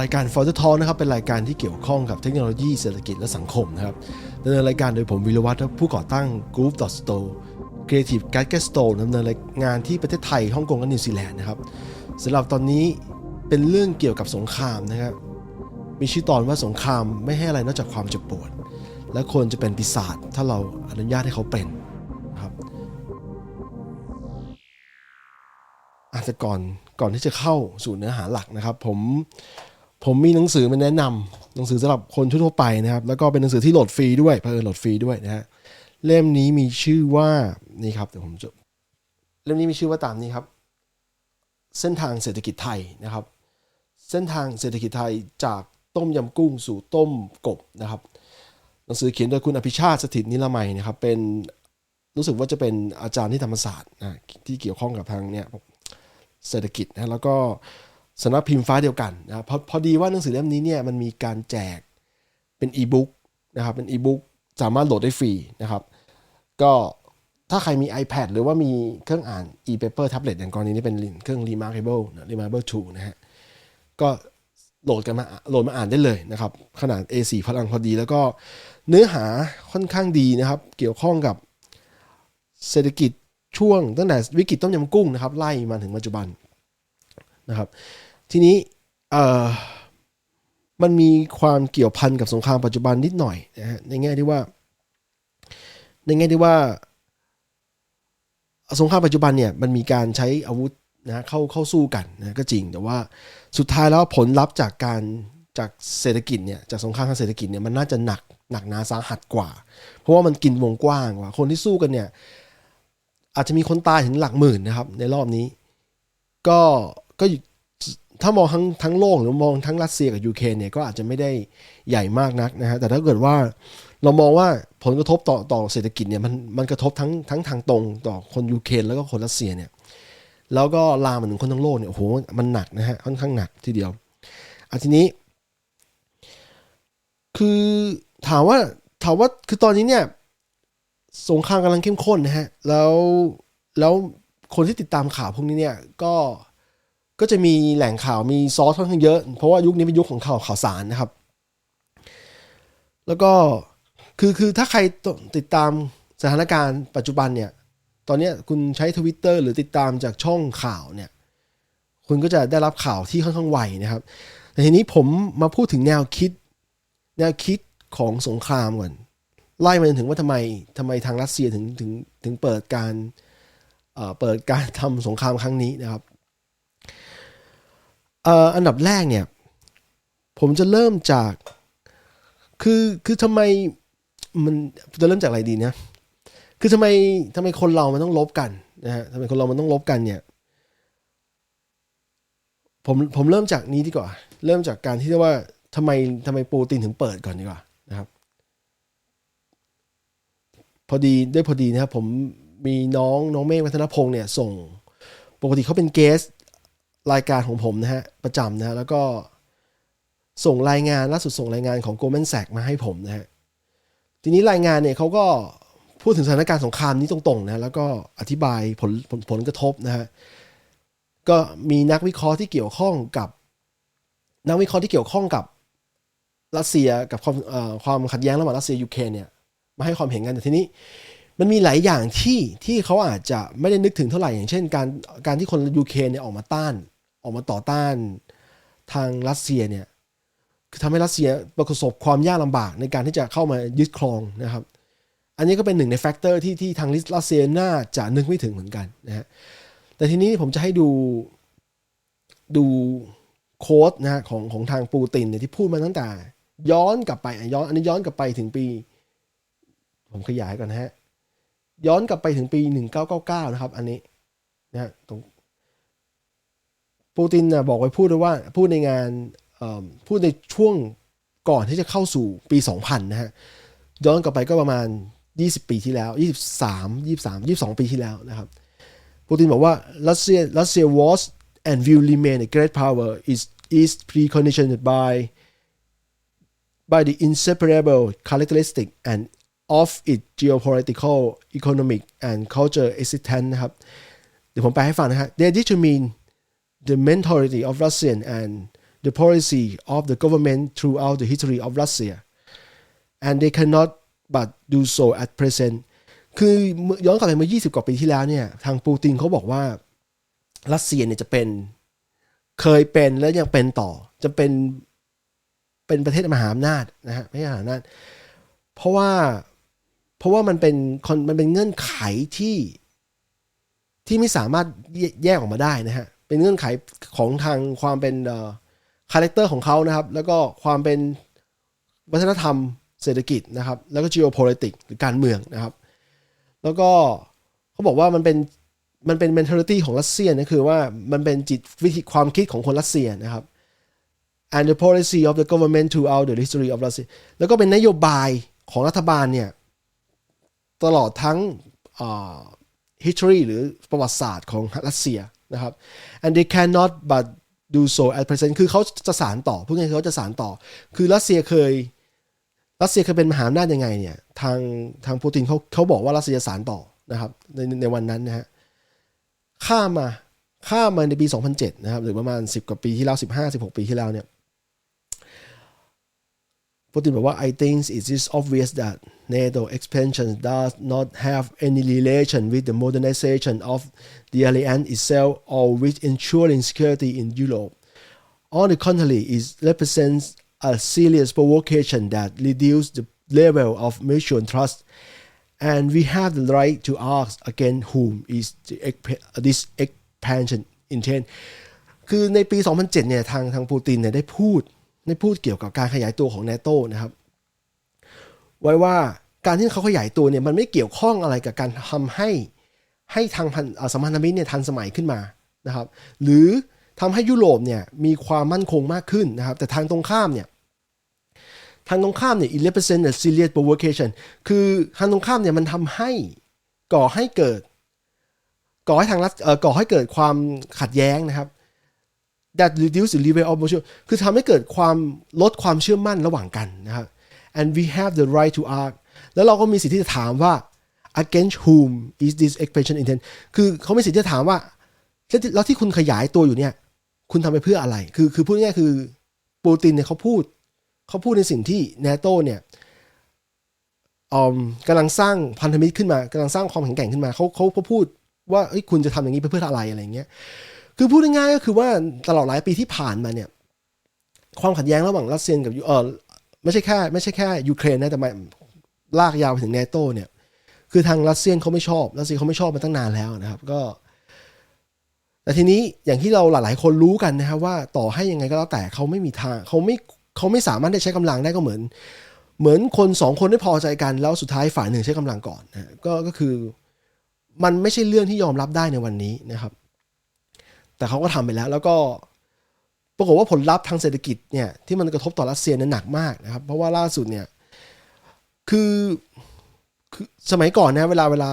รายการ f o r t e Talk นะครับเป็นรายการที่เกี่ยวข้องกับเทคโนโลยีเศรษฐกิจและสังคมนะครับดำเนินรายการโดยผมวิรวัฒน์ผู้ก่อตั้ง Group Store Creative Gadget Store ดำเนินงานที่ประเทศไทยฮ่องกงและนิวซีแลนด์นะครับสำหรับตอนนี้เป็นเรื่องเกี่ยวกับสงครามนะครับมีชื่อตอนว่าสงครามไม่ให้อะไรนอกจากความเจ็บปวด และควรจะเป็นปีศาจถ้าเราอนุญาตให้เขาเป็นนะครับอาจจะก่อนก่อนที่จะเข้าสู่เนื้อหาหลักนะครับ ผม ผมมีหนังสือมาแนะนำหนังสือสำหรับคนทั่วไปนะครับ แล้วก็เป็นหนังสือที่โหลดฟรีด้วยเพื่อญโหลดฟรีด้วยนะฮะเล่มนี้มีชื่อว่านี่ครับเดี๋ยวผมจะเล่มนี้มีชื่อว่าตามนี้ครับ เส้นทางเศรษฐกิจไทยนะครับ เส้นทางเศรษฐกิจไทยจากต้มยำกุ้งสู่ต้มกบนะครับ หนังสือเขียนโดยคุณอภิชาติสถิตนิรมัยนะครับ เป็นรู้สึกว่าจะเป็นอาจารย์ที่ธรรมศาสตร์นะที่เกี่ยวข้องกับทางเนี่ยเศรษฐกิจนะแล้วก็ สำนักพิมพ์ฟ้าเดียวกันนะพอพอดีว่าหนังสือเล่มนี้เนี่ยมันมีการแจกเป็นอีบุ๊กนะครับเป็นอีบุ๊กสามารถโหลดได้ฟรีนะครับ ก็ถ้าใครมี iPad หรือว่ามีเครื่องอ่าน e-paper tablet อย่างกรณีนี้เป็นเครื่อง Remarkable นะ Remarkable 2นะฮะก็โหลดกันมาโหลดมาอ่านได้เลยนะครับ ขนาด A4 พลังพอดี แล้วก็เนื้อหาค่อนข้างดีนะครับ เกี่ยวข้องกับเศรษฐกิจช่วงตั้งแต่วิกฤตต้มยำกุ้งนะครับ ไล่มาถึงปัจจุบันนะครับ ทีนี้เอ่อมันมีความเกี่ยวพันกับสงครามปัจจุบันนิดหน่อยนะฮะในแง่ที่ว่า ในแง่ที่ว่าสงครามปัจจุบันเนี่ยมันมีการใช้อาวุธนะเข้าเข้าสู้กันนะก็จริง แต่ว่าสุดท้ายแล้วผลลัพธ์จากการจากเศรษฐกิจเนี่ยจากสงครามทางเศรษฐกิจเนี่ยมันน่าจะหนักหนักหนาสาหัสกว่า เพราะว่ามันกินวงกว้างกว่า คนที่สู้กันเนี่ยอาจจะมีคนตายถึงหลักหมื่นนะครับ ในรอบนี้ ก็ก็ ถ้ามองทั้งทั้งโลกหรือมองทั้งรัสเซียกับยูเครนเนี่ยก็อาจจะไม่ได้ใหญ่มากนักนะฮะแต่ถ้าเกิดว่าเรามองว่าผลกระทบต่อต่อเศรษฐกิจเนี่ยมันมันกระทบทั้งทั้งทางตรงต่อคนยูเครนแล้วก็คนรัสเซียเนี่ยแล้วก็ลามมาถึงคนทั้งโลกเนี่ยโอ้โหมันหนักนะฮะค่อนข้างหนักทีเดียวอันทีนี้ คือถามว่าถามว่าคือตอนนี้เนี่ยสงครามกำลังเข้มข้นนะฮะแล้วแล้วคนที่ติดตามข่าวพวกนี้เนี่ยก็ ก็จะมีแหล่งข่าวมีซอสค่อนข้างเยอะ เพราะว่ายุคนี้เป็นยุคของข่าวข่าวสารนะครับ แล้วก็คือคือถ้าใครติดตามสถานการณ์ปัจจุบันเนี่ย ตอนนี้คุณใช้ Twitter หรือติดตามจากช่องข่าวเนี่ย คุณก็จะได้รับข่าวที่ค่อนข้างไวนะครับ แต่ทีนี้ผมมาพูดถึงแนวคิด แนวคิดของสงครามก่อน ไล่มาจนถึงว่าทำไมทำไมทางรัสเซียถึงถึงถึงเปิดการเปิดการทำสงครามครั้งนี้นะครับ อ่ออันดับแรกเนี่ย ผมจะเริ่มจาก คือคือทำไมมันจะเริ่มจากอะไรดีเนี่ยคือทำไมทำไมคนเรามันต้องลบกันนะฮะทำไมคนเรามันต้องลบกันเนี่ย ผมผมเริ่มจากนี้ดีกว่า เริ่มจากการที่เรียกว่าทำไมทำไมปูตินถึงเปิดก่อนดีกว่านะครับ พอดีด้วยพอดีนะครับผมมีน้องน้องเมฆวัฒนพงศ์เนี่ย ส่งปกติเขาเป็นเกส รายการของผมนะฮะ ประจำนะฮะแล้วก็ส่งรายงานล่าสุดส่งรายงานของ Goldman Sachs มาให้ผมนะฮะ ทีนี้รายงานเนี่ยเขาก็พูดถึงสถานการณ์สงครามนี้ตรงๆนะแล้วก็อธิบายผลผลผลกระทบนะฮะ ก็มีนักวิเคราะห์ที่เกี่ยวข้องกับ นักวิเคราะห์ที่เกี่ยวข้องกับรัสเซียกับความความขัดแย้งระหว่างรัสเซียยูเครนเนี่ยมาให้ความเห็นกันแต่ทีนี้มันมีหลายอย่างที่ที่เขาอาจจะไม่ได้นึกถึงเท่าไหร่อย่างเช่น การการที่คนยูเครนเนี่ยออกมาต้าน ออกมาต่อต้านทางรัสเซียเนี่ยคือทำให้รัสเซียประสบความยากลำบากในการที่จะเข้ามายึดครองนะครับ อันนี้ก็เป็นหนึ่งในแฟกเตอร์ที่ที่ทางรัสเซียน่าจะนึกไม่ถึงเหมือนกันนะฮะแต่ทีนี้ผมจะให้ดูดูโค้ดนะฮะของของทางปูตินเนี่ยที่พูดมาตั้งแต่ ย้อนกลับไปย้อนอันนี้ย้อนกลับไปถึงปี ผมขยายก่อนนะฮะย้อนกลับไปถึงปี 1999 นะครับ อันนี้นะฮะตรง ปูตินนะบอกไว้พูดด้วยว่าพูดในงานพูดในช่วงก่อนที่จะเข้าสู่ปี 2000 นะฮะย้อนกลับไปก็ประมาณ 20 ปีที่แล้ว 23 23 22 ปีที่แล้วนะครับปูตินบอกว่ารัสเซียรัสเซีย was and will remain a great power is is preconditioned by by the inseparable characteristic and of its geopolitical economic and culture existence นะครับ เดี๋ยวผมแปลให้ฟังนะฮะ they determine the mentality of Russian and the policy of the government throughout the history of Russia and they cannot but do so at present คือย้อนกลับไปเมื่อ 20 กว่าปีที่แล้วเนี่ย ทางปูตินเขาบอกว่า รัสเซียเนี่ยจะเป็น เคยเป็นและยังเป็นต่อ จะเป็น เป็นประเทศมหาอำนาจนะฮะ ไม่ใช่มหาอำนาจ เพราะว่า เพราะว่ามันเป็นคนมันเป็นเงื่อนไขที่ ที่ไม่สามารถแยกออกมาได้นะฮะ เป็นเงื่อนไขของทางความเป็นคาแรคเตอร์ของเขานะครับ แล้วก็ความเป็นวัฒนธรรมเศรษฐกิจนะครับ แล้วก็ geopolitics หรือการเมืองนะครับ แล้วก็เขาบอกว่ามันเป็นมันเป็น mentality ของรัสเซียนะคือว่ามันเป็นจิตวิธีความคิดของคนรัสเซียนะครับ and the policy of the government throughout the history of Russia แล้วก็เป็นนโยบายของรัฐบาลเนี่ย ตลอดทั้ง history หรือประวัติศาสตร์ของรัสเซียนะครับ and they cannot but do so at present คือเขาจะสารต่อพูดง่ายๆเขาจะสารต่อ คือรัสเซียเคยรัสเซียเคยเป็นมหาอำนาจยังไงเนี่ยทางทางปูตินเขาเขาบอกว่ารัสเซียสารต่อนะครับในในวันนั้นนะฮะข้ามมาข้ามมาในปี 2007 นะครับ หรือประมาณ 10 กว่าปีที่แล้ว 15 16 ปีที่แล้วเนี่ย ปูตินบอกว่า I think it is obvious that NATO expansion does not have any relation with the modernization of the alliance itself or with ensuring security in Europe. On the contrary, it represents a serious provocation that reduces the level of mutual trust, and we have the right to ask again whom is the, this expansion intent. คือในปี 2007 เนี่ยทางทางปูตินเนี่ยได้พูด ได้พูดเกี่ยวกับการขยายตัวของ NATO นะครับ ไว้ว่าการที่เขาขยายตัวเนี่ยมันไม่เกี่ยวข้องอะไรกับการทำให้ให้ทางสัมพันธมิตรเนี่ยทันสมัยขึ้นมานะครับ หรือทำให้ยุโรปเนี่ยมีความมั่นคงมากขึ้นนะครับ แต่ทางตรงข้ามเนี่ยทางตรงข้ามเนี่ย it represent a serious provocation คือทางตรงข้ามเนี่ยมันทำให้ก่อให้เกิด ก่อให้ทางรัฐก่อให้เกิดความขัดแย้งนะครับ that reduce the level of mutual คือทำให้เกิดความลดความเชื่อมั่นระหว่างกันนะครับ and we have the right to ask แล้วเราก็มีสิทธิ์ที่จะถามว่า against whom is this expansion intent คือเขามีสิทธิ์ที่จะถามว่า แล้วที่คุณขยายตัวอยู่เนี่ย คุณทำไปเพื่ออะไร คือคือพูดง่ายๆคือปูตินเนี่ยเขาพูด เขาพูดในสิ่งที่เนโตเนี่ยกำลังสร้างพันธมิตรขึ้นมากำลังสร้างความแข็งแกร่งขึ้นมาเขาเขาเขาพูดว่าเอ้คุณจะทำอย่างนี้ไปเพื่ออะไรอะไรเงี้ย คือพูดง่ายๆก็คือว่าตลอดหลายปีที่ผ่านมาเนี่ย ความขัดแย้งระหว่างรัสเซียกับเออไม่ใช่แค่ไม่ใช่แค่ยูเครนนะแต่มาลากยาวไปถึงเนโตเนี่ย คือทางรัสเซียเขาไม่ชอบรัสเซียเขาไม่ชอบมาตั้งนานแล้วนะครับ ก็ แต่ทีนี้อย่างที่เราหลาย ๆ คนรู้กันนะครับว่าต่อให้ยังไงก็แล้วแต่เขาไม่มีทางเขาไม่เขาไม่สามารถได้ใช้กำลังได้ก็เหมือน เหมือนคนสองคนได้พอใจกันแล้วสุดท้ายฝ่ายหนึ่งใช้กำลังก่อนนะก็ก็คือ มันไม่ใช่เรื่องที่ยอมรับได้ในวันนี้นะครับ แต่เขาก็ทำไปแล้ว แล้วก็ปรากฏว่าผลลัพธ์ทางเศรษฐกิจเนี่ยที่มันกระทบต่อรัสเซียเนี่ยหนักมากนะครับ เพราะว่าล่าสุดเนี่ยคือคือสมัยก่อนนะเวลาเวลา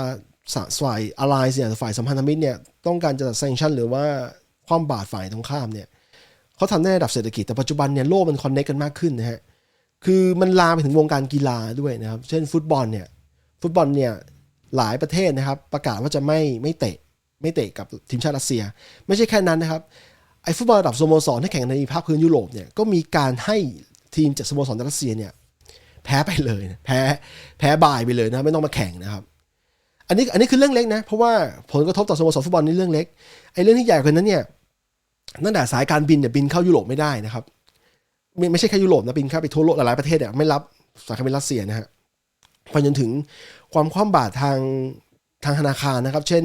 ฝ่ายอะไรเนี่ยฝ่ายสัมพันธมิตรเนี่ยต้องการจะแซงชั่นหรือว่าความบาดฝ่ายตรงข้ามเนี่ยเขาทำในระดับเศรษฐกิจแต่ปัจจุบันเนี่ยโลกมันคอนเนคกันมากขึ้นนะฮะคือมันลามไปถึงวงการกีฬาด้วยนะครับ เช่นฟุตบอลเนี่ยฟุตบอลเนี่ยหลายประเทศนะครับ ประกาศว่าจะไม่ไม่เตะ ไม่เตะกับทีมชาติรัสเซีย ไม่ใช่แค่นั้นนะครับไอ้ฟุตบอลระดับสโมสรที่แข่งในภาคพื้นยุโรปเนี่ยก็มีการให้ทีมจากสโมสรรัสเซียเนี่ยแพ้ไปเลยแพ้แพ้บ่ายไปเลยนะไม่ต้องมาแข่งนะครับ อันนี้อันนี้คือเรื่องเล็กนะเพราะว่าผลกระทบต่อสโมสรฟุตบอลนี่เรื่องเล็กไอ้เรื่องที่ใหญ่กว่านั้นเนี่ยตั้งแต่สายการบินเนี่ยบินเข้ายุโรปไม่ได้นะครับ ไม่ไม่ใช่แค่ยุโรปนะบินเข้าไปทั่วโลกหลายประเทศเนี่ยไม่รับสายการบินรัสเซียนะฮะไปจนถึงความคว่ำบาตรทางทางธนาคารนะครับ เช่น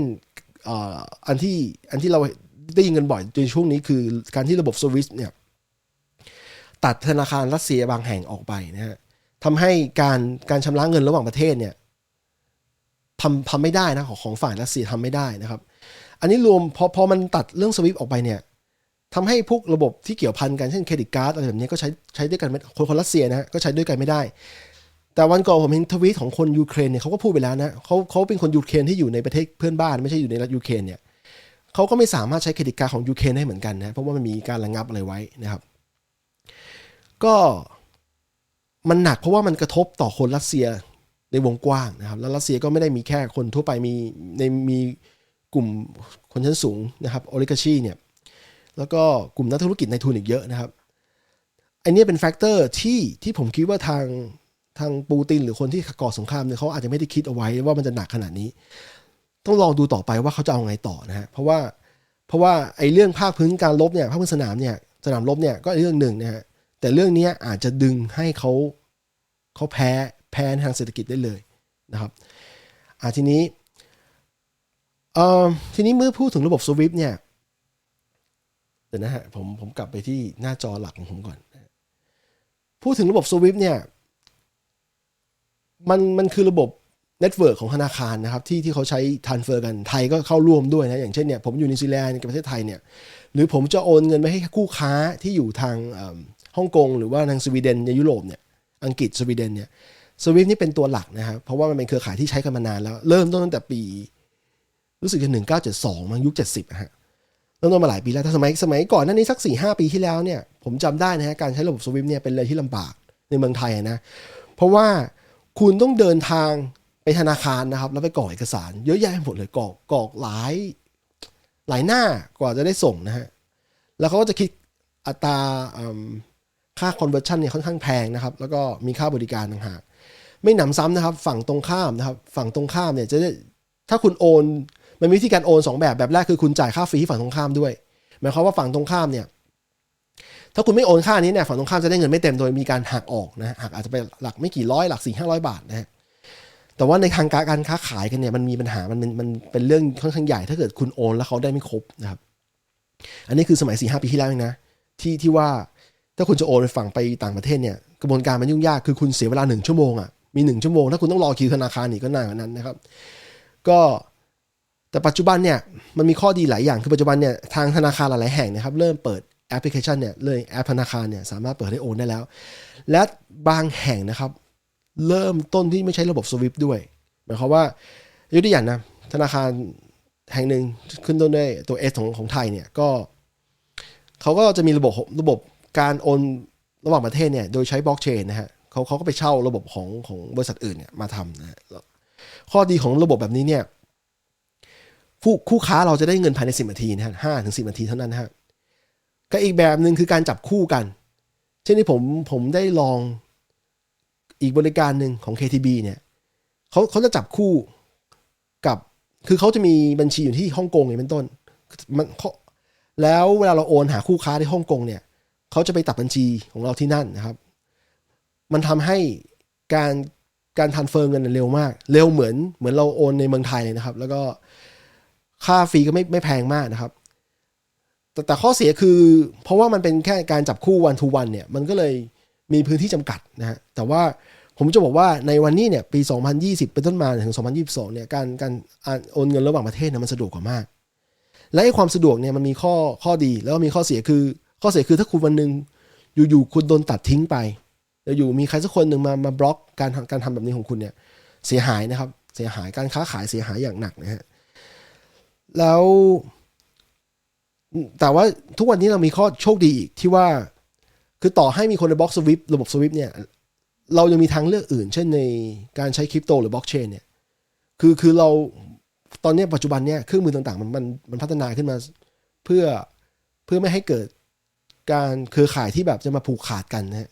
อันที่อันที่เราได้ยินกันบ่อยในช่วงนี้คือการที่ระบบสวิสเนี่ยตัดธนาคารรัสเซียบางแห่งออกไปนะฮะทำให้การการชำระเงินระหว่างประเทศเนี่ยทำทำไม่ได้นะของของฝ่ายรัสเซียทำไม่ได้นะครับ อันนี้รวมพอพอมันตัดเรื่องสวิฟออกไปเนี่ยทำให้พวกระบบที่เกี่ยวพันกันเช่นเครดิตการ์ดอะไรแบบนี้ก็ใช้ใช้ด้วยกันคนคนรัสเซียนะฮะก็ใช้ด้วยกันไม่ได้ แต่วันก่อนผมเห็นทวีตของคนยูเครนเนี่ยเขาก็พูดไปแล้วนะเขาเขาเป็นคนยูเครนที่อยู่ในประเทศเพื่อนบ้านไม่ใช่อยู่ในรัฐยูเครนเนี่ยเขาก็ไม่สามารถใช้เครดิตการ์ดของยูเครนได้เหมือนกันนะเพราะว่ามันมีการระงับอะไรไว้นะครับ ก็มันหนักเพราะว่ามันกระทบต่อคนรัสเซียในวงกว้างนะครับ แล้วรัสเซียก็ไม่ได้มีแค่คนทั่วไปมีในมีกลุ่มคนชั้นสูงนะครับโอลิกาชีเนี่ยแล้วก็กลุ่มนักธุรกิจในทุนอีกเยอะนะครับอันนี้เป็นแฟกเตอร์ที่ที่ผมคิดว่าทาง ทางปูตินหรือคนที่ก่อสงครามเนี่ยเขาอาจจะไม่ได้คิดเอาไว้ว่ามันจะหนักขนาดนี้ ต้องลองดูต่อไปว่าเขาจะเอาไงต่อนะฮะเพราะว่าเพราะว่าไอ้เรื่องภาคพื้นการรบเนี่ยภาคพื้นสนามเนี่ยสนามรบเนี่ยก็เรื่องหนึ่งนะฮะแต่เรื่องนี้อาจจะดึงให้เขาเขาแพ้แพ้ทางเศรษฐกิจได้เลยนะครับอ่าทีนี้เอ่อทีนี้เมื่อพูดถึงระบบสวิฟเนี่ยเดี๋ยวนะฮะผมผมกลับไปที่หน้าจอหลักของผมก่อน พูดถึงระบบสวิฟเนี่ย มันมันคือระบบเน็ตเวิร์กของธนาคารนะครับที่ที่เขาใช้ทานเฟอร์กันไทยก็เข้าร่วมด้วยนะอย่างเช่นเนี่ยผมอยู่นิวซีแลนด์กับประเทศไทยเนี่ยหรือผมจะโอนเงินไปให้คู่ค้าที่อยู่ทางฮ่องกงหรือว่าทางสวีเดนในยุโรปเนี่ยอังกฤษสวีเดนเนี่ยสวิฟนี่เป็นตัวหลักนะครับเพราะว่ามันเป็นเครือข่ายที่ใช้กันมานานแล้ว เริ่มต้นตั้งแต่ปี รู้สึกจะหนึ่งเก้าเจ็ดสองมั้งยุคเจ็ดสิบฮะเริ่มต้นมาหลายปีแล้วแต่สมัยสมัยก่อนนั้นนี้สักสี่ห้าปีที่แล้วเนี่ยผมจำได้นะฮะการใช้ระบบสวิฟเนี่ยเป็นอะไรที่ลำบากในเมืองไทยนะเพราะว่า คุณต้องเดินทางไปธนาคารนะครับ แล้วไปกรอกเอกสาร เยอะแยะหมดเลยกรอกกรอกหลาย หลายหน้ากว่าจะได้ส่งนะฮะแล้วเขาก็จะคิดอัตราค่า conversion เนี่ยค่อนข้างแพงนะครับ แล้วก็มีค่าบริการต่างหากไม่หนำซ้ำนะครับ ฝั่งตรงข้ามนะครับ ฝั่งตรงข้ามเนี่ยจะได้ถ้าคุณโอน มันมีวิธีการโอนสองแบบแบบแรกคือคุณจ่ายค่าฟรีให้ฝั่งตรงข้ามด้วย หมายความว่าฝั่งตรงข้ามเนี่ย ถ้าคุณไม่โอนค่านี้เนี่ยฝั่งตรงข้ามจะได้เงินไม่เต็มโดยมีการหักออกนะหักอาจจะไปหลักไม่กี่ร้อยหลักสี่ห้าร้อยบาทนะฮะแต่ว่าในทางการค้าขายกันเนี่ยมันมีปัญหามันมันเป็นเรื่องค่อนข้างใหญ่ ถ้าเกิดคุณโอนแล้วเขาได้ไม่ครบนะครับ อันนี้คือสมัยสี่ห้าปีที่แล้วเองนะที่ที่ว่าถ้าคุณจะโอนไปฝั่งไปต่างประเทศเนี่ยกระบวนการมันยุ่งยากคือคุณเสียเวลาหนึ่งชั่วโมงอะมีหนึ่งชั่วโมงถ้าคุณต้องรอคิวธนาคารอีกก็นานกว่านั้นนะครับ ก็แต่ปัจจุบันเนี่ยมันมีข้อดีหลายอย่างคือปัจจุบันเนี่ยทางธนาคารหลายแห่งนะครับ เริ่มเปิด แอปพลิเคชันเนี่ยเลยแอปธนาคารเนี่ยสามารถเปิดให้โอนได้แล้ว และบางแห่งนะครับ เริ่มต้นที่ไม่ใช้ระบบสวิฟด้วยหมายความว่ายกตัวอย่างนะ ธนาคารแห่งหนึ่งขึ้นต้นด้วยตัว S ของของไทยเนี่ยก็เขาก็จะมีระบบระบบการโอนระหว่างประเทศเนี่ยโดยใช้บล็อกเชนนะฮะเขาเขาก็ไปเช่าระบบของของบริษัทอื่นเนี่ยมาทำนะฮะข้อดีของระบบแบบนี้เนี่ยผู้คู่ค้าเราจะได้เงินภายใน 10นาทีนะฮะห้าถึงสินาทีเท่านั้นนะฮะ ก็อีกแบบหนึ่งคือการจับคู่กัน เช่นที่ผมผมได้ลองอีกบริการหนึ่งของ KTB เนี่ยเขาเขาจะจับคู่กับคือเขาจะมีบัญชีอยู่ที่ฮ่องกงอย่างเป็นต้นมันเขาแล้วเวลาเราโอนหาคู่ค้าที่ฮ่องกงเนี่ยเขาจะไปตัดบัญชีของเราที่นั่นนะครับ มันทำให้การการทันเฟิร์เงินเร็วมาก เร็วเหมือนเหมือนเราโอนในเมืองไทยเลยนะครับ แล้วก็ค่าฟรีก็ไม่ไม่แพงมากนะครับ แต่แต่ข้อเสียคือ เพราะว่ามันเป็นแค่การจับคู่วันทูวันเนี่ยมันก็เลยมีพื้นที่จำกัดนะฮะแต่ว่าผมจะบอกว่าในวันนี้เนี่ยปี 2020 เป็นต้นมาถึง 2022 เนี่ยการการโอนเงินระหว่างประเทศเนี่ยมันสะดวกกว่ามาก และไอ้ความสะดวกเนี่ยมันมีข้อข้อดีแล้วก็มีข้อเสียคือ ข้อเสียคือถ้าคุณวันหนึ่งอยู่ๆคุณโดนตัดทิ้งไปแล้วอยู่มีใครสักคนหนึ่งมามาบล็อกการการทำแบบนี้ของคุณเนี่ยเสียหายนะครับ เสียหายการค้าขายเสียหายอย่างหนักนะฮะแล้ว แต่ว่าทุกวันนี้เรามีข้อโชคดีอีกที่ว่า คือต่อให้มีคนในบล็อกสวิประบบสวิปเนี่ย เรายังมีทางเลือกอื่น เช่นในการใช้คริปโตหรือบล็อกเชนเนี่ย คือคือเราตอนนี้ปัจจุบันเนี่ยเครื่องมือต่างๆ มันมันมันพัฒนาขึ้นมา เพื่อเพื่อไม่ให้เกิดการเครือข่ายที่แบบจะมาผูกขาดกันนะฮะ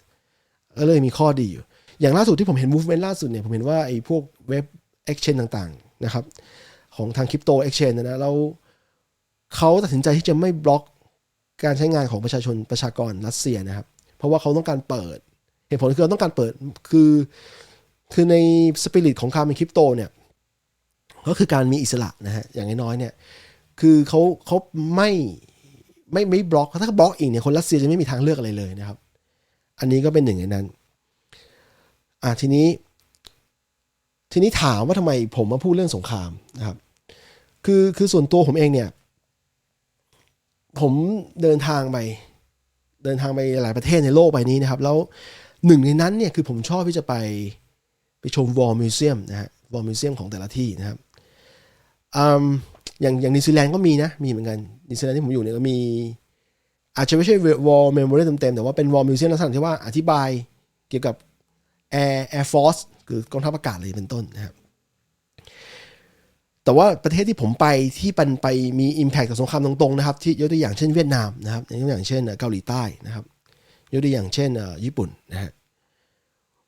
ก็เลยมีข้อดีอยู่ อย่างล่าสุดที่ผมเห็น movement ล่าสุดเนี่ย ผมเห็นว่าไอ้พวกเว็บ exchange ต่างๆ นะครับ ของทางคริปโต exchange นะนะแล้ว เขาตัดสินใจที่จะไม่บล็อกการใช้งานของประชาชนประชากรรัสเซียนะครับ เพราะว่าเขาต้องการเปิด เหตุผลคือเขาต้องการเปิดคือ คือในสปิริตของการเป็นคริปโตเนี่ย ก็คือการมีอิสระนะฮะอย่างน้อยๆเนี่ย คือเขาเขาไม่ไม่ไม่บล็อกถ้าบล็อกอีกเนี่ยคนรัสเซียจะไม่มีทางเลือกอะไรเลยนะครับ อันนี้ก็เป็นหนึ่งในนั้นอะทีนี้ ทีนี้ถามว่าทำไมผมมาพูดเรื่องสงครามนะครับ คือคือส่วนตัวผมเองเนี่ย ผมเดินทางไปเดินทางไปหลายประเทศในโลกใบนี้นะครับ แล้วหนึ่งในนั้นเนี่ยคือผมชอบที่จะไปไปชมวอลมิวเซียมนะฮะวอลมิวเซียมของแต่ละที่นะครับอืมอย่างอย่างนิวซีแลนด์ก็มีนะ มีเหมือนกันนิวซีแลนด์ที่ผมอยู่เนี่ยก็มี อาจจะไม่ใช่วอลเมมโมเรียเต็มๆแต่ว่าเป็นวอลมิวเซียมลักษณะที่ว่าอธิบายเกี่ยวกับ Air Air Force คือกองทัพอากาศเลยเป็นต้นนะครับ แต่ว่าประเทศที่ผมไปที่ปันไปมี Impact กับสงครามตรงๆนะครับที่ยกตัวอย่างเช่นเวียดนามนะครับยกตัวอย่างเช่นเกาหลีใต้นะครับยกตัวอย่างเช่นญี่ปุ่นนะฮะ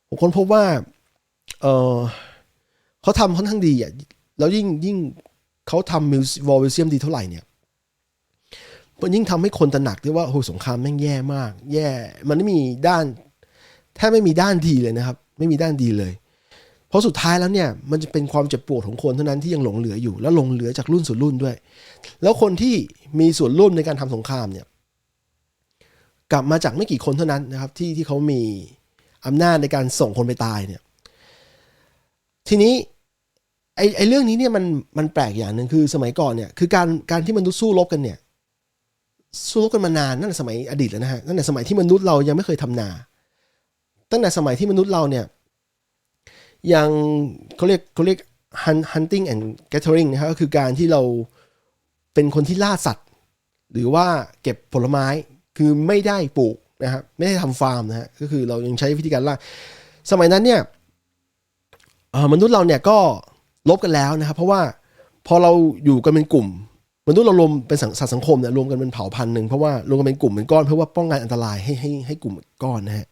ผมค้นพบว่าเออเขาทำค่อนข้างดีอะแล้วยิ่งยิ่งเขาทำมิวสิวอลมิวเซียมดีเท่าไหร่เนี่ยมันยิ่งทำให้คนตระหนักด้วยว่าโอ้สงครามแม่งแย่มาก แย่ มันไม่มีด้านแทบไม่มีด้านดีเลยนะครับ ไม่มีด้านดีเลย เพราะสุดท้ายแล้วเนี่ยมันจะเป็นความเจ็บปวดของคนเท่านั้นที่ยังหลงเหลืออยู่ แล้วหลงเหลือจากรุ่นสู่รุ่นด้วย แล้วคนที่มีส่วนร่วมในการทำสงครามเนี่ยกลับมาจากไม่กี่คนเท่านั้นนะครับ ที่ที่เขามีอำนาจในการส่งคนไปตายเนี่ย ทีนี้ไอ้ไอเรื่องนี้เนี่ยมันมันแปลกอย่างหนึ่งคือสมัยก่อนเนี่ยคือการการที่มนุษย์สู้รบกันเนี่ย สู้รบกันมานานตั้งแต่สมัยอดีตแล้วนะฮะตั้งแต่สมัยที่มนุษย์เรายังไม่เคยทำนา ตั้งแต่สมัยที่มนุษย์เราเนี่ย ยังเขาเรียกเขาเรียก hunting and gathering นะครับก็คือการที่เราเป็นคนที่ล่าสัตว์ หรือว่าเก็บผลไม้คือไม่ได้ปลูกนะครับไม่ได้ทำฟาร์มนะฮะก็คือเรายังใช้วิธีการล่า สมัยนั้นเนี่ยมนุษย์เราเนี่ยก็ลบกันแล้วนะครับเพราะว่าพอเราอยู่กันเป็นกลุ่ม มนุษย์เรารวมเป็นสังสัตว์สังคมเนี่ยรวมกันเป็นเผ่าพันธุ์หนึ่งเพราะว่ารวมกันเป็นกลุ่มเป็นก้อนเพื่อว่าป้องกันอันตรายให้ให้ให้กลุ่มก้อนนะฮะ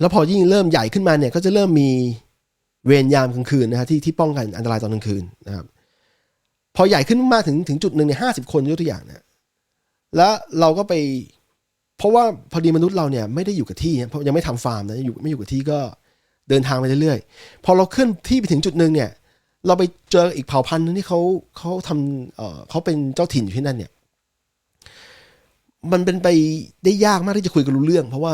แล้วพอยิ่งเริ่มใหญ่ขึ้นมาเนี่ยก็จะเริ่มมี เวรยามกลางคืนนะฮะที่ที่ป้องกันอันตรายตอนกลางคืนนะครับ พอใหญ่ขึ้นมากถึงถึงจุดหนึ่งเนี่ยห้าสิบคนยกตัวอย่างนะแล้วเราก็ไป เพราะว่าพอดีมนุษย์เราเนี่ยไม่ได้อยู่กับที่เพราะยังไม่ทำฟาร์มนะอยู่ไม่อยู่กับที่ก็เดินทางไปเรื่อยๆ พอเราเคลื่อนที่ไปถึงจุดหนึ่งเนี่ย เราไปเจออีกเผ่าพันธุ์นึงที่เขาเขาทำเออเขาเป็นเจ้าถิ่นอยู่ที่นั่นเนี่ย มันเป็นไปได้ยากมากที่จะคุยกันรู้เรื่อง เพราะว่า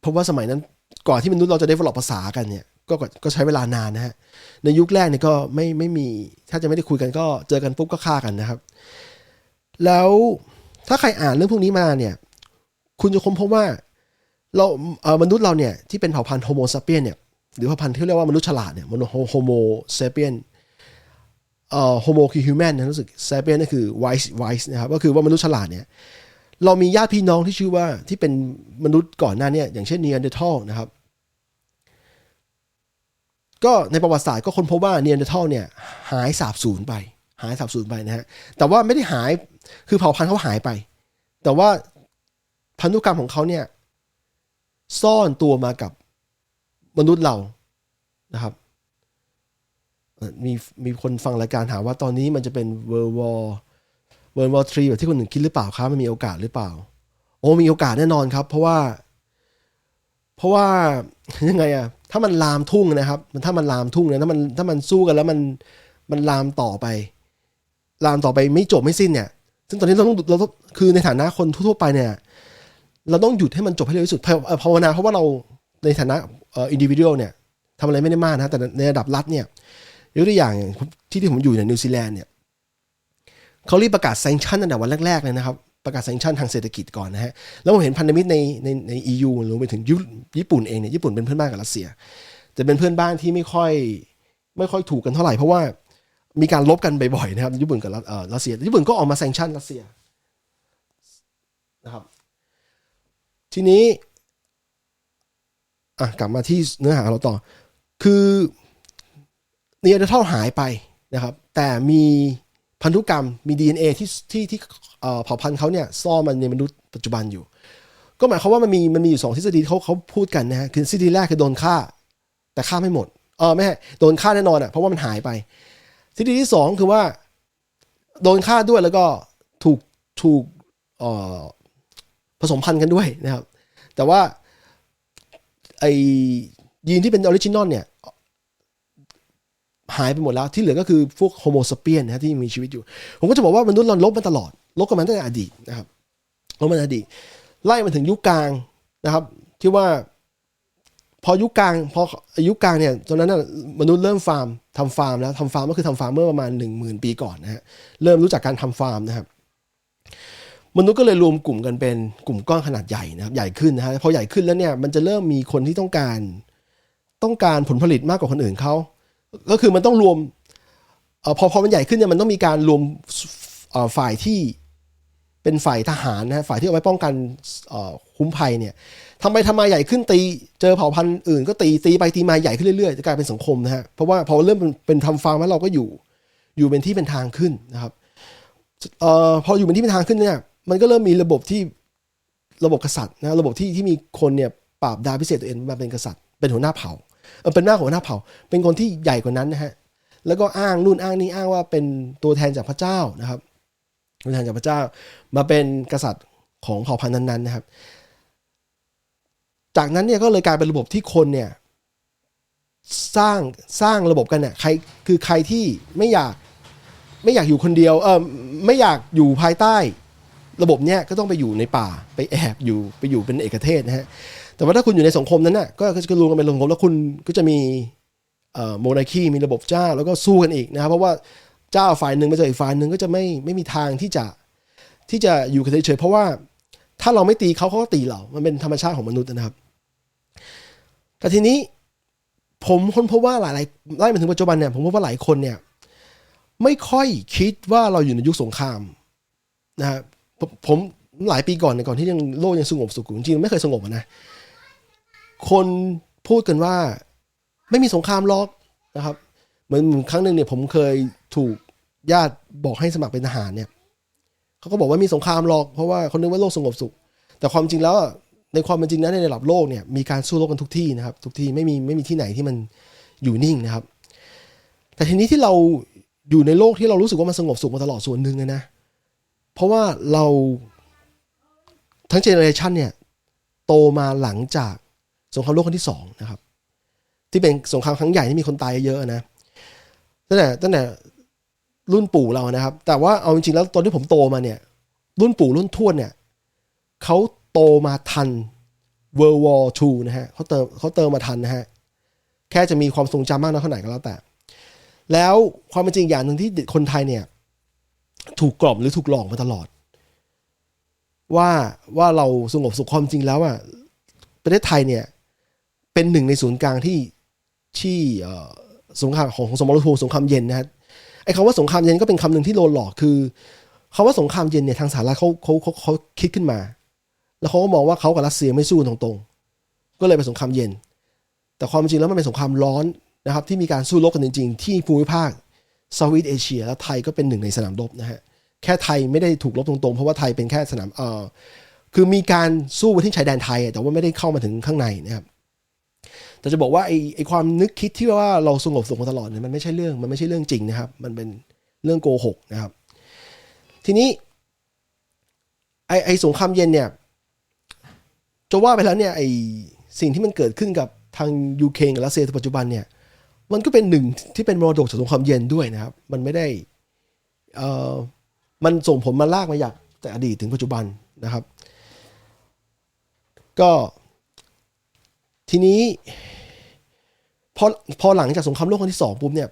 เพราะว่าสมัยนั้นก่อนที่มนุษย์เราจะได้ develop ภาษากันเนี่ย ก็ก็ใช้เวลานานนะฮะในยุคแรกเนี่ยก็ไม่ไม่มี ถ้าจะไม่ได้คุยกันก็เจอกันปุ๊บก็ฆ่ากันนะครับ แล้วถ้าใครอ่านเรื่องพวกนี้มาเนี่ย คุณจะค้นพบว่าเราเอ่อมนุษย์เราเนี่ยที่เป็นเผ่าพันธุ์โฮโมซาเปียนเนี่ยหรือเผ่าพันธุ์ที่เรียกว่ามนุษย์ฉลาดเนี่ยมนุษย์โฮโมซาเปียนเอ่อโฮโมคือฮิวแมนนะรู้สึกซาเปียนนั่นคือไวส์ไวส์นะครับก็คือว่ามนุษย์ฉลาดเนี่ยเรามีญาติพี่น้องที่ชื่อว่าที่เป็นมนุษย์ก่อนหน้าเนี่ยอย่างเช่นเนียนเดอร์ทัลนะครับ ก็ในประวัติศาสตร์ก็ค้นพบว่าเนียนเดอร์ทัลเนี่ยหายสาบสูญไป หายสาบสูญไปนะฮะแต่ว่าไม่ได้หายคือเผ่าพันธุ์เขาหายไป แต่ว่าพันธุกรรมของเขาเนี่ยซ่อนตัวมากับมนุษย์เรานะครับมีมีคนฟังรายการถามว่าตอนนี้มันจะเป็น World War World War 3แบบที่คนหนึ่งคิดหรือเปล่าครับมันมีโอกาสหรือเปล่า โอ้มีโอกาสแน่นอนครับ เพราะว่า เพราะว่ายังไงอะ ถ้ามันลามทุ่งนะครับ มันถ้ามันลามทุ่งเนี่ยถ้ามันถ้ามันสู้กันแล้วมันมันลามต่อไป ลามต่อไปไม่จบไม่สิ้นเนี่ย ซึ่งตอนนี้เราต้องเราต้องคือในฐานะคนทั่วไปเนี่ย เราต้องหยุดให้มันจบให้เร็วที่สุดภาวนาเพราะว่าเราในฐานะเอ่ออินดิวิ a l เนี่ยทำอะไรไม่ได้มากนะแต่ในระดับรัฐเนี่ยยกตัวอย่างอย่างที่ที่ผมอยู่ในนิวซีแลนด์เนี่ยเขารีบประกาศแซงชั่นตั้งแต่วันแรก ๆ เลยนะครับ ประกาศแซงชั่นทางเศรษฐกิจก่อนนะฮะ แล้วผมเห็นพันธมิตรในในใน EU รวมไปถึงญี่ปุ่นเองเนี่ยญี่ปุ่นเป็นเพื่อนบ้านกับรัสเซีย จะเป็นเพื่อนบ้านที่ไม่ค่อยไม่ค่อยถูกกันเท่าไหร่เพราะว่ามีการลบกันบ่อยๆนะครับญี่ปุ่นกับรัสเอ่อรัสเซีย ญี่ปุ่นก็ออกมาแซงชั่นรัสเซียนะครับทีนี้อะกลับมาที่เนื้อหาเราต่อ คือเนียเดอร์ทัลหายไปนะครับ แต่มี พันธุกรรมมี DNA ที่ที่ที่เอ่เผ่าพันธุ์เขาเนี่ยซ่อนมันในมนุษย์ปัจจุบันอยู่ ก็หมายความว่ามันมีมันมีอยู่สองทฤษฎีเขาเขาพูดกันนะฮะคือทฤษฎีแรกคือโดนฆ่า แต่ฆ่าไม่หมดเออไม่ใช่โดนฆ่าแน่นอนอะเพราะว่ามันหายไปทฤษฎีที่สองคือว่าโดนฆ่าด้วยแล้วก็ถูกถูกเอ่อผสมพันธุ์กันด้วยนะครับ แต่ว่าไอยีนที่เป็นออริจินอลเนี่ย หายไปหมดแล้วที่เหลือก็คือพวกโฮโมซาเปียนนะที่มีชีวิตอยู่ ผมก็จะบอกว่ามนุษย์เราลบมาตลอดลบกันมาตั้งแต่อดีตนะครับลบมาอดีต ไล่มาถึงยุคกลางนะครับ ที่ว่า พอยุคกลางพออายุกลางเนี่ยตอนนั้นมนุษย์เริ่มฟาร์มทำฟาร์มแล้วทำฟาร์มก็คือทำฟาร์มเมื่อประมาณหนึ่งหมื่นปีก่อนนะฮะเริ่มรู้จักการทำฟาร์มนะครับมนุษย์ก็เลยรวมกลุ่มกันเป็นกลุ่มก้อนขนาดใหญ่นะครับใหญ่ขึ้นนะฮะพอใหญ่ขึ้นแล้วเนี่ยมันจะเริ่มมีคนที่ต้องการ ต้องการผลผลิตมากกว่าคนอื่นเขา ก็คือมันต้องรวมอพอพอมันใหญ่ขึ้นเนี่ยมันต้องมีการรวมฝ่ายที่เป็นฝ่ายทหารนะฝ่ายที่เอาไว้ป้องกันคุ้มภัยเนี่ยทำไปทำมาใหญ่ขึ้นตีเจอเผ่าพันธุ์อื่นก็ตีตีไปตีมาใหญ่ขึ้นเรื่อยๆจะกลายเป็นสังคมนะฮะเพราะว่าพอเริ่มเป็นทำฟาร์มแล้วเราก็อยู่อยู่เป็นที่เป็นทางขึ้นนะครับออพออยู่เป็นที่เป็นทางขึ้นเนี่ยมันก็เริ่มมีระบบที่ระบบกษัตริย์นะระบบที่ที่มีคนเนี่ยปราบดาพิเศษตัวเองมาเป็นกษัตริย์ เป็นหัวหน้าเผ่า เป็นหน้าหัวหน้าเผ่า เป็นคนที่ใหญ่กว่านั้นนะฮะแล้วก็อ้างนู่นอ้างนี่อ้างว่าเป็นตัวแทนจากพระเจ้านะครับตัวแทนจากพระเจ้า มาเป็นกษัตริย์ของเผ่าพันธุ์นั้นๆนะครับ จากนั้นเนี่ยก็เลยกลายเป็นระบบที่คนเนี่ยสร้างสร้างระบบกันเนี่ยใครคือใครที่ไม่อยากไม่อยากอยู่คนเดียวเออไม่อยากอยู่ภายใต้ ระบบเนี้ยก็ต้องไปอยู่ในป่าไปแอบอยู่ไปอยู่เป็นเอกเทศนะฮะ แต่ว่าถ้าคุณอยู่ในสังคมนั้นน่ะก็จะรวมกันเป็นสังคมแล้วคุณก็จะมีโมนาคีมีระบบเจ้าแล้วก็สู้กันอีกนะครับเพราะว่าเจ้าฝ่ายหนึ่งมาเจออีกฝ่ายหนึ่งก็จะไม่ไม่มีทางที่จะที่จะอยู่กันเฉยๆเพราะว่าถ้าเราไม่ตีเขาเขาก็ตีเรา มันเป็นธรรมชาติของมนุษย์นะครับ แต่ทีนี้ผมค้นพบว่าหลายๆไล่มาถึงปัจจุบันเนี่ยผมพบว่าหลายคนเนี่ยไม่ค่อยคิดว่าเราอยู่ในยุคสงครามนะฮะผมผมหลายปีก่อนเนี่ยก่อนที่ยังโลกยังสงบสุขจริงๆไม่เคยสงบนะ คนพูดกันว่าไม่มีสงครามหรอกนะครับ เหมือนครั้งหนึ่งเนี่ยผมเคยถูกญาติบอกให้สมัครเป็นทหารเนี่ยเขาก็บอกว่ามีสงครามหรอกเพราะว่าเขานึกว่าโลกสงบสุข แต่ความจริงแล้วในความเป็นจริงนะในระดับโลกเนี่ยมีการสู้รบกันทุกที่นะครับ ทุกที่ไม่มีไม่มีที่ไหนที่มันอยู่นิ่งนะครับ แต่ทีนี้ที่เราอยู่ในโลกที่เรารู้สึกว่ามันสงบสุขมาตลอดส่วนหนึ่งนะเพราะว่าเราทั้งเจเนอเรชันเนี่ยโตมาหลังจาก สงครามโลกครั้งที่สองนะครับ ที่เป็นสงครามครั้งใหญ่ที่มีคนตายเยอะนะตั้งแต่ตั้งแต่รุ่นปู่เรานะครับ แต่ว่าเอาจริงๆแล้วตอนที่ผมโตมาเนี่ย รุ่นปู่รุ่นทวดเนี่ยเขาโตมาทัน World War II นะฮะเขาเติมเขาเติมมาทันนะฮะแค่จะมีความทรงจำมากน้อยเท่าไหร่ก็แล้วแต่ แล้วความเป็นจริงอย่างหนึ่งที่คนไทยเนี่ย ถูกกล่อมหรือถูกหลอกมาตลอด ว่าว่าเราสงบสุขความจริงแล้วอะประเทศไทยเนี่ย เป็นหนึ่งในศูนย์กลางที่ที่สงครามของของสมรภูมิสงครามเย็นนะฮะไอ้คำว่าสงครามเย็นก็เป็นคำหนึ่งที่โดนหลอกคือคำว่าสงครามเย็นเนี่ยทางสหรัฐเขาเขาเขาเขาคิดขึ้นมา แล้วเขาก็มองว่าเขากับรัสเซียไม่สู้ตรงๆ ก็เลยเป็นสงครามเย็น แต่ความจริงแล้วมันเป็นสงครามร้อนนะครับที่มีการสู้รบกันจริง ๆ ที่ภูมิภาคเซาท์อีสเอเชีย แล้วไทยก็เป็นหนึ่งในสนามรบนะฮะแค่ไทยไม่ได้ถูกรบตรงๆ เพราะว่าไทยเป็นแค่สนามเอ่อคือมีการสู้ไปที่ชายแดนไทย แต่ว่าไม่ได้เข้ามาถึงข้างในนะครับ แต่จะบอกว่าไอ้ไอความนึกคิดที่ว่าเราสงบสุขมาตลอดเนี่ยมันไม่ใช่เรื่องมันไม่ใช่เรื่องจริงนะครับ มันเป็นเรื่องโกหกนะครับ ทีนี้ ไอ้ไอ้สงครามเย็นเนี่ยจะว่าไปแล้วเนี่ยไอ้สิ่งที่มันเกิดขึ้นกับทางยูเครนกับรัสเซียปัจจุบันเนี่ย มันก็เป็นหนึ่งที่เป็นมรดกจากสงครามเย็นด้วยนะครับ มันไม่ได้เอ่อมันส่งผลมาลากมาจากแต่อดีตถึงปัจจุบันนะครับ ก็ ทีนี้พอพอหลังจากสงครามโลกครั้งที่สองปุ๊บเนี่ย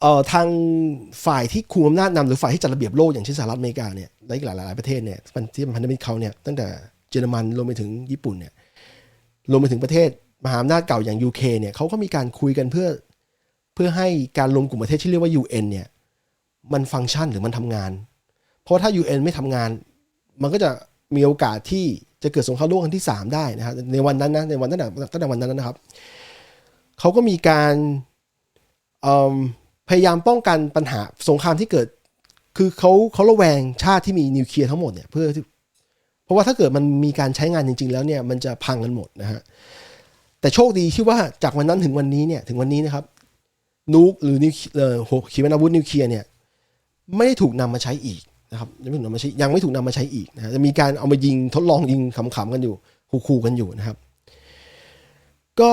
เอ่อทางฝ่ายที่คุมอำนาจนำหรือฝ่ายที่จัดระเบียบโลกอย่างเช่นสหรัฐอเมริกาเนี่ยและอีกหลายๆประเทศเนี่ยมันที่มันพันธมิตรเขาเนี่ยตั้งแต่เยอรมันรวมไปถึงญี่ปุ่นเนี่ยรวมไปถึงประเทศมหาอำนาจเก่าอย่างยูเคเนี่ยเขาก็มีการคุยกันเพื่อเพื่อให้การรวมกลุ่มประเทศที่เรียกว่า UN เนี่ยมันฟังก์ชันหรือมันทำงาน เพราะว่าถ้า UN ไม่ทำงาน มันก็จะมีโอกาสที่ จะเกิดสงครามโลกครั้งที่ 3 ได้นะครับในวันนั้นนะในวันตั้งแต่ตั้งแต่วันนั้นนะครับเขาก็มีการพยายามป้องกันปัญหาสงครามที่เกิด คือเขาเขาระแวงชาติที่มีนิวเคลียร์ทั้งหมดเนี่ยเพื่อเพราะว่าถ้าเกิดมันมีการใช้งานจริง ๆ แล้วเนี่ยมันจะพังกันหมดนะฮะแต่โชคดีที่ว่าจากวันนั้นถึงวันนี้เนี่ยถึงวันนี้นะครับนูคหรือนิวเอ่อหัวขีปนาวุธนิวเคลียร์เนี่ยไม่ได้ถูกนำมาใช้อีก นะครับยังไม่ถูกนำมาใช้ยังไม่ถูกนำมาใช้อีกนะจะมีการเอามายิงทดลองยิงขำๆกันอยู่คู่ๆกันอยู่นะครับ ก็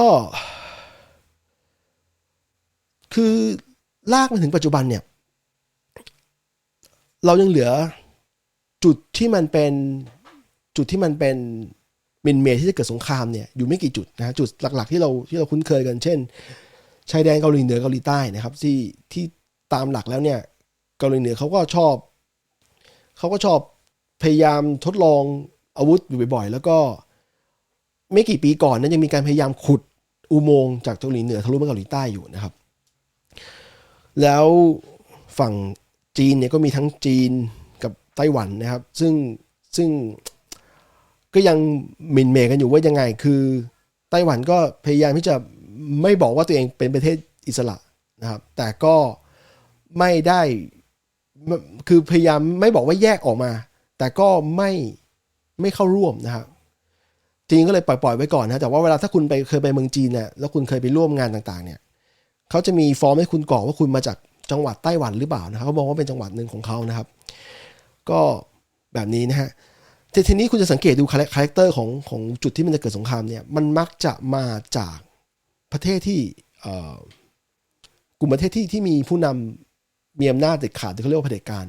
คือลากมาถึงปัจจุบันเนี่ย เรายังเหลือจุดที่มันเป็นจุดที่มันเป็นมินเมที่จะเกิดสงครามเนี่ยอยู่ไม่กี่จุดนะจุดหลัก ๆ ที่เราที่เราคุ้นเคยกัน เช่น ชายแดนเกาหลีเหนือเกาหลีใต้นะครับ ที่ที่ตามหลักแล้วเนี่ย เกาหลีเหนือเขาก็ชอบ เขาก็ชอบพยายามทดลองอาวุธอยู่บ่อยๆ แล้วก็ไม่กี่ปีก่อนนั้นยังมีการพยายามขุดอุโมงค์จากเกาหลีเหนือทะลุมาเกาหลีใต้อยู่นะครับ แล้วฝั่งจีนเนี่ยก็มีทั้งจีนกับไต้หวันนะครับ ซึ่งซึ่งก็ยังหมินเมกันอยู่ว่ายังไง คือไต้หวันก็พยายามที่จะไม่บอกว่าตัวเองเป็นประเทศอิสระนะครับ แต่ก็ไม่ได้ คือพยายามไม่บอกว่าแยกออกมา แต่ก็ไม่ไม่เข้าร่วมนะครับจีนก็เลยปล่อยๆไว้ก่อนนะแต่ว่าเวลาถ้าคุณไปเคยไปเมืองจีนเนี่ยแล้วคุณเคยไปร่วมงานต่างๆ เนี่ยเขาจะมีฟอร์มให้คุณกรอกว่าคุณมาจากจังหวัดไต้หวันหรือเปล่านะครับเขาบอกว่าเป็นจังหวัดหนึ่งของเขานะครับ ก็แบบนี้นะฮะแต่ทีนี้คุณจะสังเกตดูคาแรคเตอร์ของของจุดที่มันจะเกิดสงครามเนี่ยมันมักจะมาจากประเทศที่เอ่อกลุ่มประเทศที่ที่มีผู้นำ มีอำนาจเด็ดขาดที่เขาเรียกว่าเผด็จการ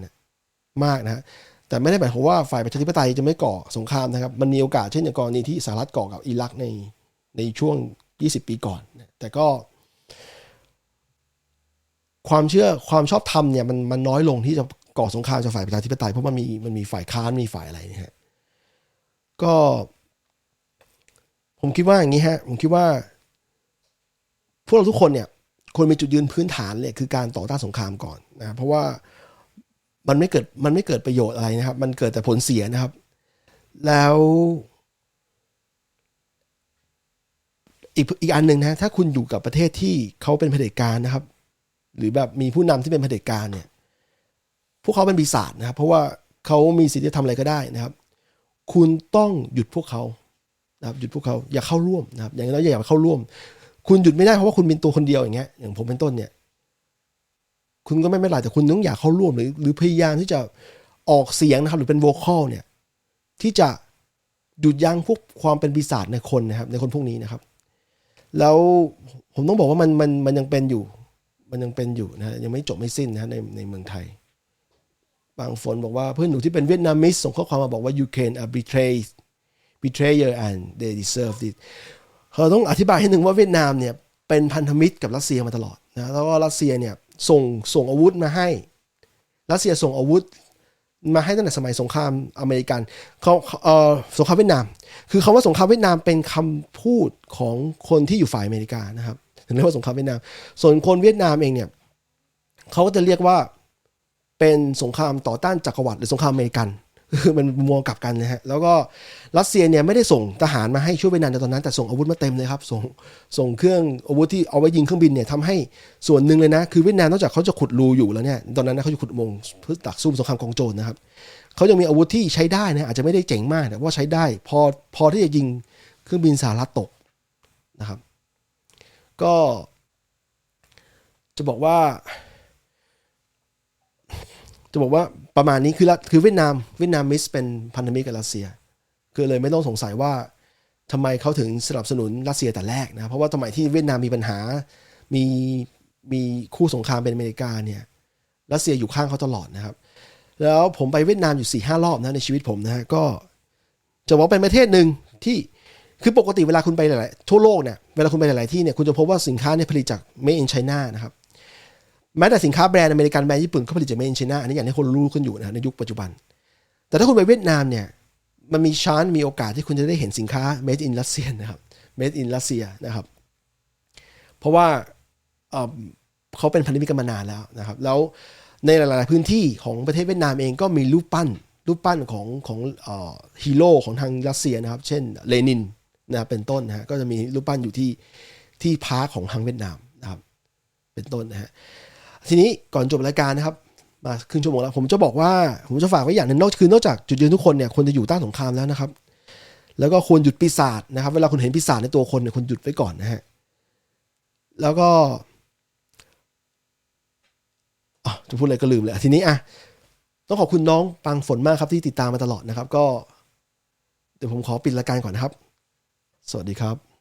มากนะฮะแต่ไม่ได้หมายความว่าฝ่ายประชาธิปไตยจะไม่ก่อสงครามนะครับ มันมีโอกาสเช่นอย่างกรณีที่สหรัฐก่อกับอิรักในในช่วง 20 ปีก่อน แต่ก็ ความเชื่อความชอบธรรมเนี่ยมันมันน้อยลงที่จะก่อสงครามจากฝ่ายประชาธิปไตยเพราะมันมีมันมีฝ่ายค้านมีฝ่ายอะไรนี่ยฮะก็ ผมคิดว่าอย่างนี้ฮะ ผมคิดว่า พวกเราทุกคนเนี่ย ควรมีจุดยืนพื้นฐานเลยคือการต่อต้านสงครามก่อนนะเพราะว่ามันไม่เกิดมันไม่เกิดประโยชน์อะไรนะครับ มันเกิดแต่ผลเสียนะครับ แล้วอีกอีกอันหนึ่งนะถ้าคุณอยู่กับประเทศที่เขาเป็นเผด็จการนะครับ หรือแบบมีผู้นำที่เป็นเผด็จการเนี่ย พวกเขาเป็นปีศาจนะครับ เพราะว่าเขามีสิทธิ์จะทำอะไรก็ได้นะครับ คุณต้องหยุดพวกเขานะครับหยุดพวกเขาอย่าเข้าร่วมนะครับ อย่างน้อยอย่าเข้าร่วม คุณหยุดไม่ได้เพราะว่าคุณเป็นตัวคนเดียวอย่างเงี้ยอย่างผมเป็นต้นเนี่ย คุณก็ไม่เป็นไรแต่คุณต้องอยากเข้าร่วมหรือ หรือพยายามที่จะออกเสียงนะครับ หรือเป็นโวคอลเนี่ย ที่จะหยุดยั้งพวกความเป็นปีศาจในคนนะครับ ในคนพวกนี้นะครับ แล้วผมต้องบอกว่ามันมันมันยังเป็นอยู่ มันยังเป็นอยู่นะยังไม่จบไม่สิ้นนะในในเมืองไทย บางฝนบอกว่าเพื่อนหนูที่เป็นเวียดนามิสส่งข้อความมาบอกว่า Ukraine are betray betrayer and they deserve it เราต้องอธิบายให้หนึ่งว่าเวียดนามเนี่ยเป็นพันธมิตรกับรัสเซียมาตลอดนะแล้วก็รัสเซียเนี่ยส่งส่งอาวุธมาให้ รัสเซียส่งอาวุธมาให้ตั้งแต่สมัยสงครามอเมริกันเขาเอ่อสงครามเวียดนาม คือคำว่าสงครามเวียดนามเป็นคำพูดของคนที่อยู่ฝ่ายอเมริกานะครับถึงเรียกว่าสงครามเวียดนาม ส่วนคนเวียดนามเองเนี่ยเขาก็จะเรียกว่าเป็นสงครามต่อต้านจักรวรรดิหรือสงครามอเมริกัน คือมันมองกลับกันนะฮะแล้วก็รัสเซียเนี่ยไม่ได้ส่งทหารมาให้ช่วยเวนามในตอนนั้น แต่ส่งอาวุธมาเต็มเลยครับส่งส่งเครื่องอาวุธที่เอาไว้ยิงเครื่องบินเนี่ยทำให้ส่วนหนึ่งเลยนะ คือเวียดนามนอกจากเขาจะขุดรูอยู่แล้วเนี่ยตอนนั้นนะเขาจะขุดอุโมงค์เพื่อตักสู้สงครามกองโจรนะครับเขายังมีอาวุธที่ใช้ได้นะอาจจะไม่ได้เจ๋งมากแต่ว่าใช้ได้พอพอที่จะยิงเครื่องบินสหรัฐตกนะครับ ก็ จะบอกว่า จะบอกว่าประมาณนี้คือละคือเวียดนามเวียดนามมิสเป็นพันธมิตรกับรัสเซีย คือเลยไม่ต้องสงสัยว่าทำไมเขาถึงสนับสนุนรัสเซียแต่แรกนะเพราะว่าสมัยที่เวียดนามมีปัญหา มีมีคู่สงครามเป็นอเมริกาเนี่ยรัสเซียอยู่ข้างเขาตลอดนะครับ แล้วผมไปเวียดนามอยู่สี่ห้ารอบนะในชีวิตผมนะฮะก็จะบอกเป็นประเทศหนึ่งที่คือปกติเวลาคุณไปหลาย ๆ ทั่วโลกเนี่ยเวลาคุณไปหลาย ๆ ที่เนี่ยคุณจะพบว่าสินค้าเนี่ยผลิตจาก made in China นะครับ แม้แต่สินค้าแบรนด์อเมริกันแบรนด์ญี่ปุ่นก็ผลิตจาก made in China อันนี้อย่างที่คนรู้กันอยู่นะในยุคปัจจุบัน แต่ถ้าคุณไปเวียดนามเนี่ยมันมีชานมีโอกาสที่คุณจะได้เห็นสินค้า made in รัสเซียนะครับ made in รัสเซียนะครับ เพราะว่าเอ่อเขาเป็นพันธมิตรกันมานานแล้วนะครับ แล้วในหลาย ๆ พื้นที่ของประเทศเวียดนามเองก็มีรูปปั้น รูปปั้นของของฮีโร่ของทางรัสเซียนะครับ เช่นเลนินนะครับเป็นต้นนะฮะก็จะมีรูปปั้นอยู่ที่ที่พาร์คของทางเวียดนามนะครับ เป็นต้นนะฮะ ทีนี้ก่อนจบรายการนะครับมาครึ่งชั่วโมงแล้วผมจะบอกว่าผมจะฝากไว้อย่างหนึ่งนอกคือนอกจากจุดยืนทุกคนเนี่ยควรจะอยู่ต้านสงครามแล้วนะครับ แล้วก็ควรหยุดปีศาจนะครับ เวลาคุณเห็นปีศาจในตัวคนเนี่ยคุณหยุดไว้ก่อนนะฮะแล้วก็อะจะพูดอะไรก็ลืมเลยทีนี้อะต้องขอบคุณน้องปังฝนมากครับที่ติดตามมาตลอดนะครับ ก็ เดี๋ยวผมขอปิดรายการก่อนนะครับ สวัสดีครับ